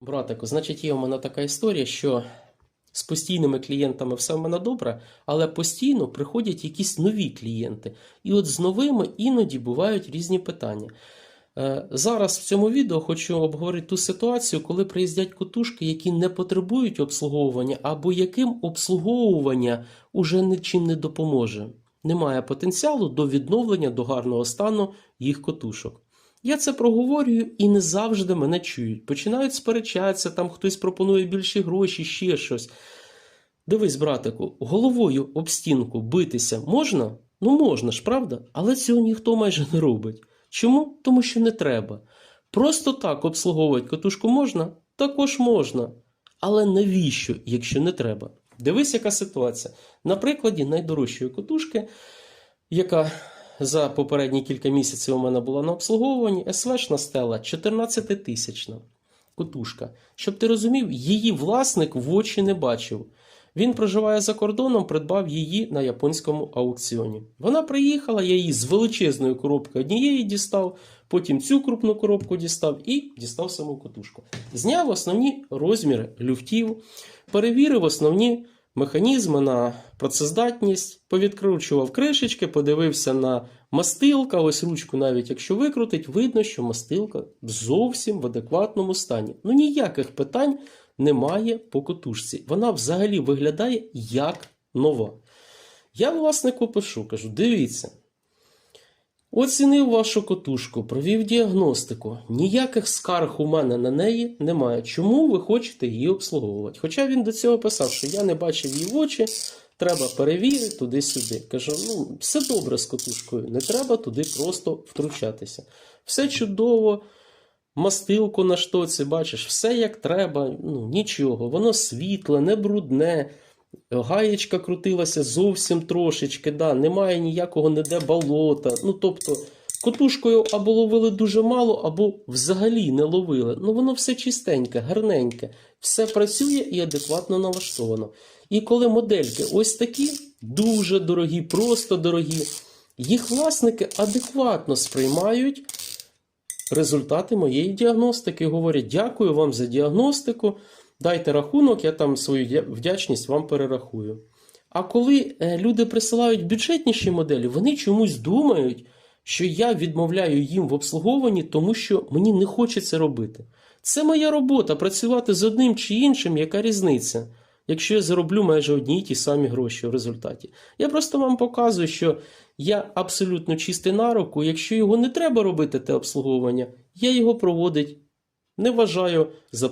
Братику, значить, є у мене така історія, що з постійними клієнтами все в мене добре, але постійно приходять якісь нові клієнти. І от з новими іноді бувають різні питання. Е, Зараз в цьому відео хочу обговорити ту ситуацію, коли приїздять котушки, які не потребують обслуговування, або яким обслуговування уже нічим не допоможе. Немає потенціалу до відновлення до гарного стану їх котушок. Я це проговорюю і не завжди мене чують. Починають сперечатися, там хтось пропонує більші гроші, ще щось. Дивись, братику, головою об стінку битися можна? Ну можна ж, правда? Але цього ніхто майже не робить. Чому? Тому що не треба. Просто так обслуговувати катушку можна? Також можна. Але навіщо, якщо не треба? Дивись, яка ситуація. На прикладі найдорожчої котушки, яка за попередні кілька місяців у мене була на обслуговуванні, СВшна стела 14 тисячна котушка. Щоб ти розумів, її власник в очі не бачив. Він проживає за кордоном, придбав її на японському аукціоні. Вона приїхала, я її з величезною коробки однієї дістав, потім цю крупну коробку дістав і дістав саму котушку. Зняв основні розміри люфтів, перевірив основні механізми на працездатність, повідкручував кришечки, подивився на мастилка. Ось ручку, навіть якщо викрутить, видно, що мастилка зовсім в адекватному стані. Ну ніяких питань немає по котушці. Вона взагалі виглядає як нова. Я власнику пишу, кажу: дивіться. Оцінив вашу котушку, провів діагностику. Ніяких скарг у мене на неї немає. Чому ви хочете її обслуговувати? Хоча він до цього писав, що я не бачив її в очі, треба перевірити туди-сюди. Кажу, ну, все добре з котушкою, не треба туди просто втручатися. Все чудово, мастилку на штоці, бачиш, все як треба, ну нічого, воно світле, не брудне. Гаєчка крутилася зовсім трошечки, да, немає ніякого ніде болота. Ну, тобто, котушкою або ловили дуже мало, або взагалі не ловили. Ну, воно все чистеньке, гарненьке, все працює і адекватно налаштовано. І коли модельки ось такі, дуже дорогі, просто дорогі, їх власники адекватно сприймають результати моєї діагностики. Говорять, дякую вам за діагностику. Дайте рахунок, я там свою вдячність вам перерахую. А коли е, люди присилають бюджетніші моделі, вони чомусь думають, що я відмовляю їм в обслуговуванні, тому що мені не хочеться робити. Це моя робота працювати з одним чи іншим, яка різниця, якщо я зароблю майже одні й ті самі гроші в результаті. Я просто вам показую, що я абсолютно чистий на руку, якщо його не треба робити, те обслуговування, я його проводить не вважаю за